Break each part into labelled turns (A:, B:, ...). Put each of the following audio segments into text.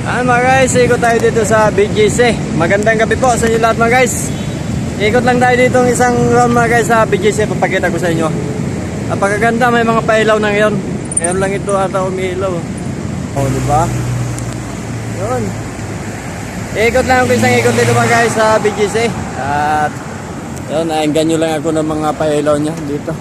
A: Ah, mga guys, ikot tayo dito sa BGC. Magandang gabi po sa inyo lahat mga guys. Ikot lang tayo dito ng isang round mga guys sa BGC. Papakita ko sa inyo. Napakaganda, may mga pailaw na ngayon. Ngayon lang ito ata umiilaw. Oh, di ba? Yun. Ikot lang ako isang ikot dito mga guys sa BGC. At yun, nainggan nyo lang ako ng mga pailaw niya dito.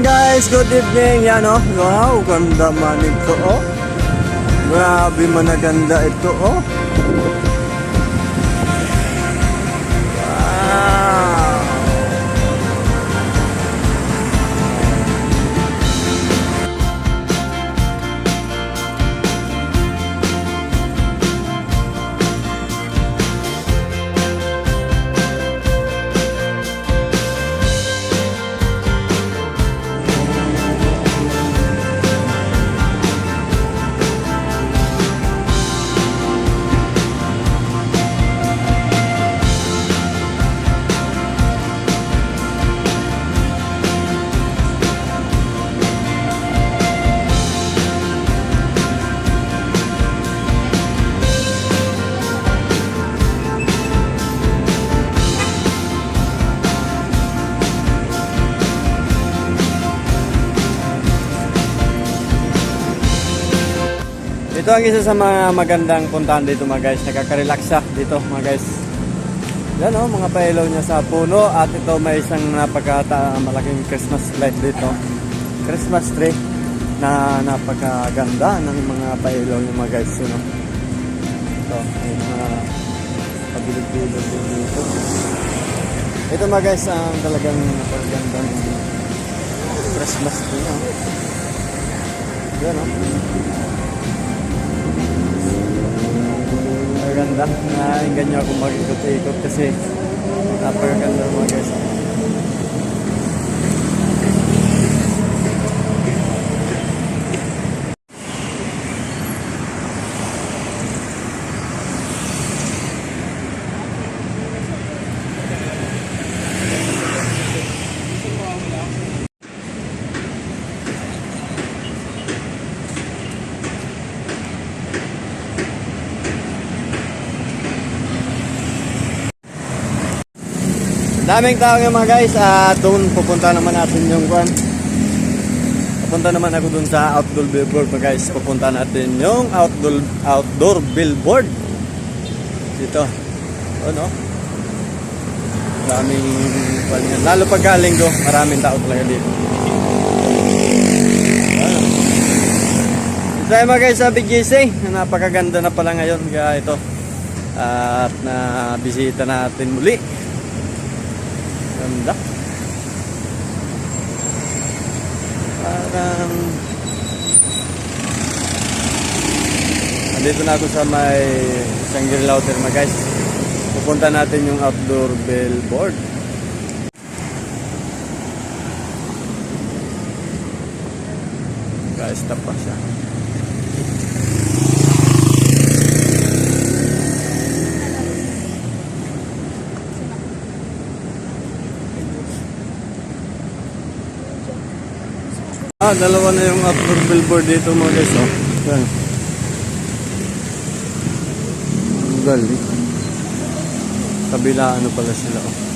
A: Guys, good evening. Yan oh. Wow, ganda man ito oh. Grabe man na ito oh. Ito ang isa sa mga magandang puntahan dito mga guys. Nakaka-relax siya dito mga guys. Yan oh, mga pailaw niya sa puno at ito may isang napakata malaking Christmas light dito. Christmas tree na napakaganda ng mga pailaw niya mga guys. You know? Ito, may mga pabilig-bilog dito. Ito mga guys, ang talagang napakaganda ng Christmas tree. Oh. Yan oh. Maganda. Nainggan niyo ako mag-ikot-ikot kasi napakaganda mga guys. Daming tao nga mga guys at doon pupunta naman natin yung kwan. Pupunta naman ako doon sa outdoor billboard mga guys. Pupunta natin yung outdoor outdoor billboard. Dito. Oh no. Daming kwan. Lalo pag galing do, maraming tao talaga dito. Ano? tayo mga guys sa BGC. Napakaganda na pala ngayon. Kaya ito. At na bisita natin muli. Ganda. Parang Nandito na ako sa may Shangri-La Hotel mga guys. Pupunta natin yung outdoor billboard. Guys, pa siya. Ah, dalawa na yung outdoor billboard dito mga guys. Oh. Yan. Ang Galing. Kabila ano pala sila. Oh.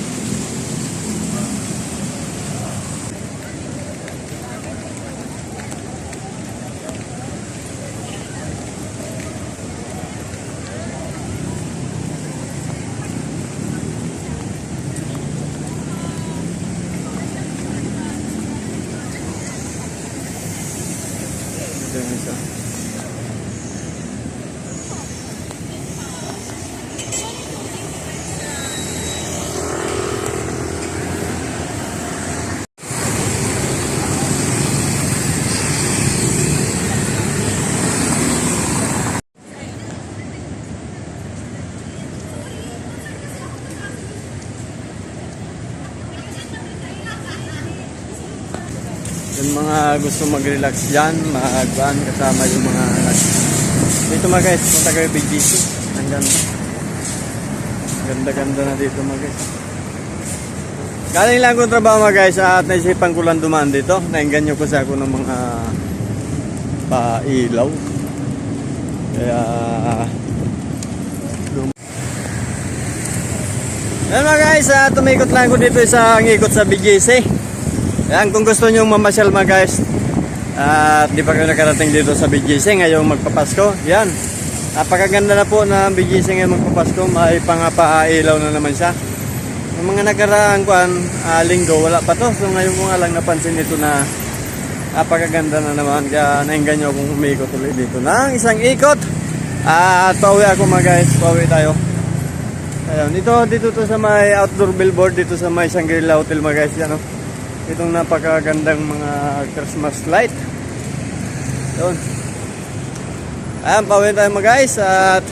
A: Ito yung isa. Yung mga gusto mag-relax dyan, mag-van kasama yung mga dito mga guys, punta kayo BGC. Ang ganda. Ganda-ganda na dito mga guys. Galing lang kong trabaho mga guys at naisipan ko lang dumaan dito. Nainganyo ko sa ako ng mga pailaw. Kaya Yan mga guys, ah, tumikot lang ko dito sa ngikot sa BGC. Yan, kung gusto nyo mamasyal mga guys, at di pa kayo nakarating dito sa BGC ngayong magpapasko, yan. Napakaganda na po na BGC ngayong magpapasko, may pangapailaw na naman siya. Yung mga nakaraang kuan, ah, linggo, wala pa to. So ngayon ko nga lang napansin ito na napakaganda na naman. Kaya nainggan nyo akong umikot ulit dito ng isang ikot. At pauwi ako mga guys, pauwi tayo. Ayun, dito dito to sa may outdoor billboard dito sa may Shangri-La Hotel mga guys, yan oh. Itong napakagandang mga Christmas light. Yun. Ayan, pauwi tayo mga guys at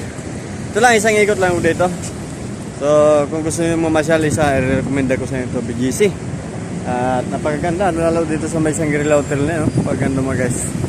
A: ito lang, isang ikot lang dito. So, kung gusto niyo mamasyal, isa, i-recommend ko sa inyo ito, BGC. At napakaganda, lalo dito sa may Shangri-La Hotel na yun. Paganda mga guys.